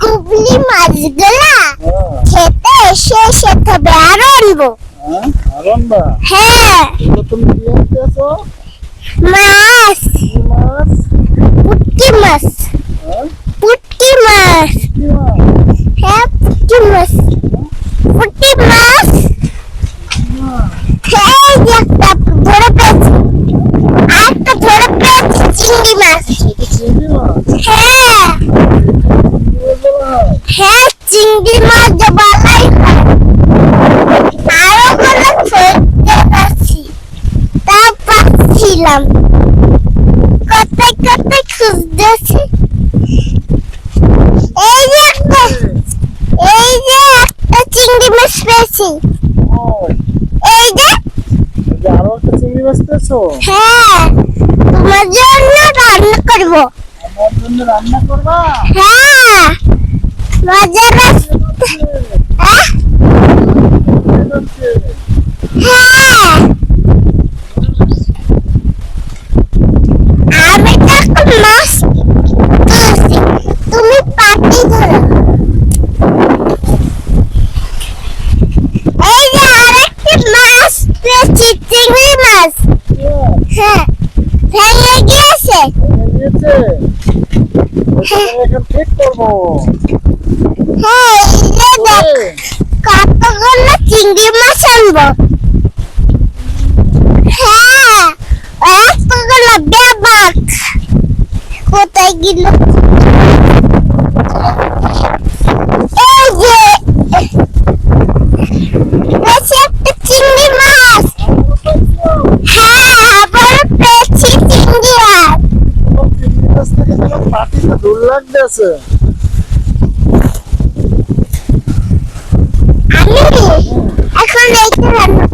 কুবলি মাছগুলা খেতে এসে এসে তবে আরও আনব। হ্যাঁ আরম্বা হ্যাঁ। এগুলো তুমি কি আনতেছো মাছ। মাছ? পুটকি মাছ। হ্যাঁ? পুটকি মাছ। হ্যাঁ পুটকি মাছ পুটকি মাছ হ্যাঁ এই যে একটা ধরে পেয়েছি আর একটা ধরে পেয়েছি চিংড়ি মাছ এটা চিংড়ি মাছ হ্যাঁ কি বলব হ্যাঁ চিংড়ি মাছ বলাই আরও কোনো খুঁজতে পারছি তা পাচ্ছিলাম। কোথায় কোথায় খুঁজতেছি? এই যে একটা এই যে একটা চিংড়ি মাছ পেয়েছি। এই যে এই যে আরও একটা চিংড়ি মাছ পেয়েছ? হ্যাঁ তোমার জন্য রান্না করব। আমার জন্য রান্না করবা? হ্যাঁ। মজা লাগছে হ্যাঁ। আমি তখন মাছ তুলছি তুমি পাটি ধরো। এই যে আরেকটি মাছ পেয়েছি চিংড়ি মাছ। হ্যাঁ ভেঙে গিয়েছে ভেঙে গিয়েছে। কতগুলো চিংড়ি মাছ আনব হ্যাঁ এতগুলো ব্যাবাক কোথায় গেল এই যে পেয়েছি একটা চিংড়ি মাছ হ্যাঁ আবার পেয়েছি চিংড়ি মাছ ও চিংড়ি মাছ তোমার দূর লাগতেছে। এখন এইটা